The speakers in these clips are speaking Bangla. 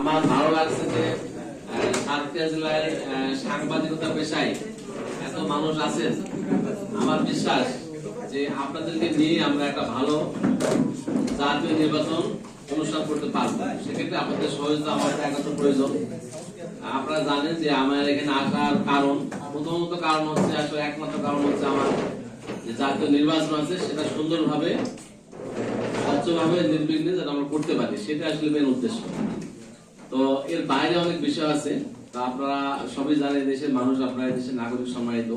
আমার ভালো লাগছে যে সাতক্ষীরা জেলায় সাংবাদিকতা পেশায় এত মানুষ আছেন। আমার বিশ্বাস যে আপনাদেরকে নিয়ে আমরা একটা ভালো জাতীয় নির্বাচন অনুষ্ঠান করতে পারব। সেক্ষেত্রে আপনাদের সহযোগিতা আমাদের একান্ত প্রয়োজন। আপনারা জানেন যে আমার এখানে আসার কারণ, প্রথমত কারণ হচ্ছে, আসলে একমাত্র কারণ হচ্ছে আমার যে জাতীয় নির্বাচন আছে, সেটা সুন্দরভাবে, স্বচ্ছভাবে, নির্বিঘ্নে যেন আমরা করতে পারি, সেটা আসলে মেন উদ্দেশ্য। তো এর বাইরে অনেক বিষয় আছে। তা আপনারা সবই জানেন দেশের মানুষ, আপনারা দেশের নাগরিক সম্মানিত।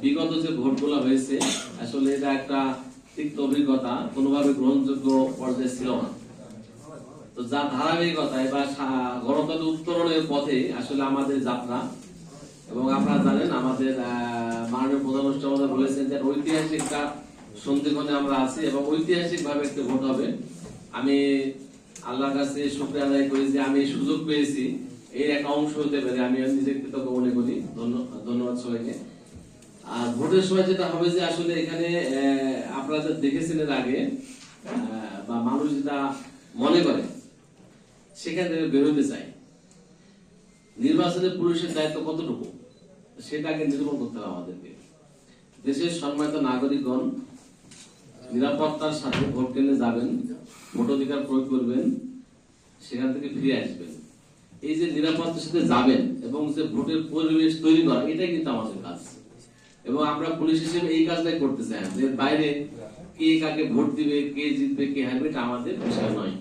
বিগত যে ভোটগুলো হয়েছে, আসলে এটা একটা তিক্ত অভিজ্ঞতা, কোনোভাবে গ্রহণযোগ্য পর্যায়ে ছিল না। তো যার ধারাবাহিকতায় বা সা- গণতন্ত্র উত্তরণের পথে আসলে আমাদের যাত্রা। এবং আপনারা জানেন, আমাদের মাননীয় প্রধানমন্ত্রী বলেছেন যে ঐতিহাসিক সন্ধিক্ষণে আমরা আছি এবং ঐতিহাসিক ভাবে একটা ভোট হবে। আমি আল্লাহর কাছে শুক্রিয়া আদায় করি যে আমি এই সুযোগ পেয়েছি এর একটা অংশ হতে পারে। আমি নিজে কৃতজ্ঞ মনে করি। ধন্যবাদ সবাইকে। আর ভোটের সময় যেটা হবে যে আসলে এখানে আপনারা দেখেছেন এর আগে বা মানুষ যেটা মনে করে, সেখান থেকে বেরোতে চায়। নির্বাচনে পুলিশের দায়িত্ব কতটুকু? সেটাকে নির্মূল করতে হবে আমাদেরকে। দেশের সম্মানিত নাগরিকগণ নিরাপত্তার সাথে ভোট কেন্দ্রে যাবেন ভোটাধিকার প্রয়োগ করবেন, সেখান থেকে ফিরে আসবেন। এই যে নিরাপত্তার সাথে যাবেন এবং যে ভোটের পরিবেশ তৈরি করা, এটাই কিন্তু আমাদের কাজ। এবং আমরা পুলিশ হিসেবে এই কাজটাই করতে চাই। এর বাইরে কে কাকে ভোট দিবে, কে জিতবে, কে হারবে, এটা আমাদের বিষয় নয়।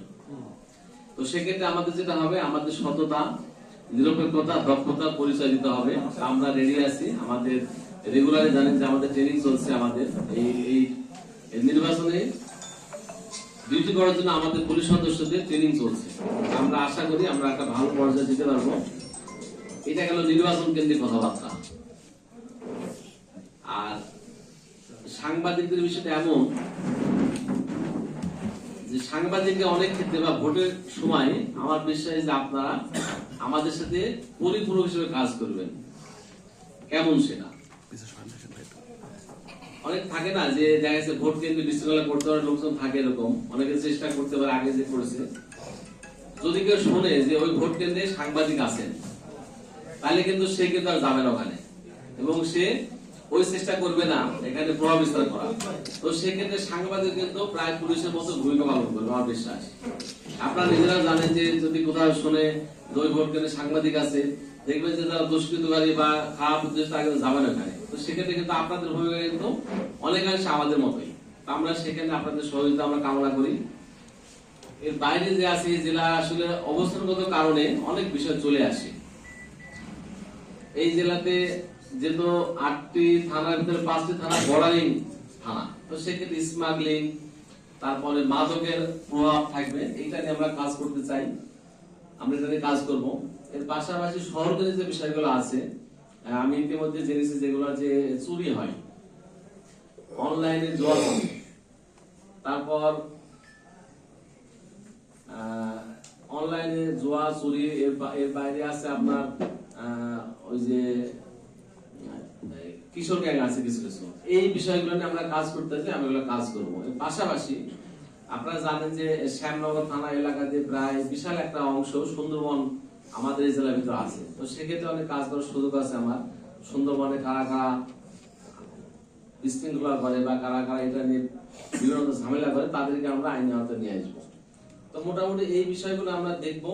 তো সেক্ষেত্রে আমাদের যেটা হবে, আমাদের সততা, নিরপেক্ষতা, দক্ষতা পরিচয় দিতে হবে। আমরা রেডি আছি। আমাদের রেগুলারে জানেন যে আমাদের ট্রেনিং চলছে আমাদের। এই এই নির্বাচনে ডিউটি করার জন্য আমাদের পুলিশ সদস্যদের ট্রেনিং চলছে। আমরা আশা করি আমরা একটা ভালো পর্যায়ে দিতে পারব। এটা গেল নির্বাচন কেন্দ্রিক কথাবার্তা। আর সাংবাদিকদের বিষয়টা এমন যে সাংবাদিকরা অনেক ক্ষেত্রে বা ভোটের সময় আমার বিশ্বাস যে আপনারা আমাদের সাথে পরিপূর্ণ হিসেবে কাজ করবেন। কেমন সেটা? অনেক থাকে না যে দেখা যাচ্ছে ভোট কেন্দ্রে বিশৃঙ্খলা করতে পারে লোকজন থাকে এরকম। অনেকে চেষ্টা করতে পারে, আগে যে করেছে। যদি কেউ শোনে যে ওই ভোট কেন্দ্রে সাংবাদিক আছেন, তাহলে কিন্তু সে কিন্তু আর যাবে না ওখানে। এবং সে ওই চেষ্টা করবে না, এখানে প্রভাব বিস্তার করা। তো সেক্ষেত্রে সাংবাদিক কিন্তু প্রায় পুলিশের মতো ভূমিকা পালন করবে, আমার বিশ্বাস। আপনারা নিজেরা জানেন যে যদি কোথাও শুনে ওই ভোট কেন্দ্রে সাংবাদিক আছে যে তারা দুষ্কৃতকারী বা খারাপ ওখানে তো সেক্ষেত্রে কিন্তু আপনাদের ভূমিকা কিন্তু অনেকাংশে আমাদের মতোই। আমরা সেখানে আপনাদের সহযোগিতা আমরা কামনা করি। এর বাইরে যে আছে জেলা আসলে অবস্থানগত কারণে অনেক বিষয় চলে আসে। এই জেলাতে যেহেতু আটটি থানার ভিতরে পাঁচটি থানা বর্ডারিং থানা, তো সেক্ষেত্রে স্মাগলিং তারপরে মাদকের প্রভাব থাকবে, এইটা নিয়ে আমরা কাজ করতে চাই। আমরা এটা কাজ করব। এর পাশাপাশি শহরকে যে বিষয়গুলো আছে আমি ইতিমধ্যে জেনেছি যেগুলো যে চুরি হয়। অনলাইনে জল তারপর অনলাইনে জোয়া, চুরি, এর বাইরে আছে আপনার ওই যে, কিশোর গ্যাং আছে কিছু কিছু। এই বিষয়গুলো নিয়ে আমরা কাজ করতে চাই আমি এগুলো কাজ করব। পাশাপাশি আপনারা জানেন যে শ্যামনগর থানা এলাকাতে প্রায় বিশাল একটা অংশ সুন্দরবন আমাদের এই জেলার ভিতরে আছে। তো সেক্ষেত্রে অনেক কাজ করার সুযোগ আছে আমার। সুন্দরবনে কারা কারা বিশৃঙ্খলা করে বা কারা কারা এটা নিয়ে বিভিন্ন ঝামেলা করে, তাদেরকে আমরা আইন আওতায় নিয়ে আসব। তো মোটামুটি এই বিষয়গুলো আমরা দেখব।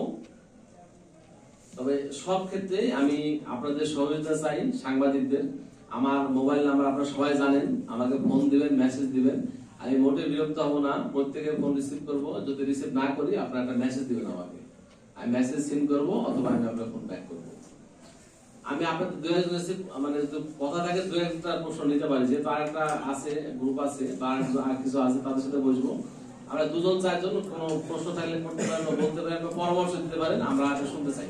তবে সব ক্ষেত্রে আমি আপনাদের সহযোগিতা চাই সাংবাদিকদের। আমার মোবাইল নাম্বার আপনারা সবাই জানেন। আমাকে ফোন দিবেন মেসেজ দিবেন। আমি মোটে বিরক্ত হব না। প্রত্যেকের ফোন রিসিভ করব। যদি রিসিভ না করি, আপনারা একটা মেসেজ দিবেন আমাকে। আমি মেসেজ সেন্ড করব, অথবা আমি আপনার ফোন ব্যাক করব। আমি আপনাদের দু মানে কথা থাকে দু একটা প্রশ্ন নিতে পারি যেহেতু আর একটা আছে গ্রুপ আছে, বা আর কিছু- আছে, তাদের সাথে বসবো। আমরা দুজন, চারজন, কোনো প্রশ্ন থাকলে করতে পারেন বলতে পারেন বা পরামর্শ দিতে পারেন, আমরা শুনতে চাই।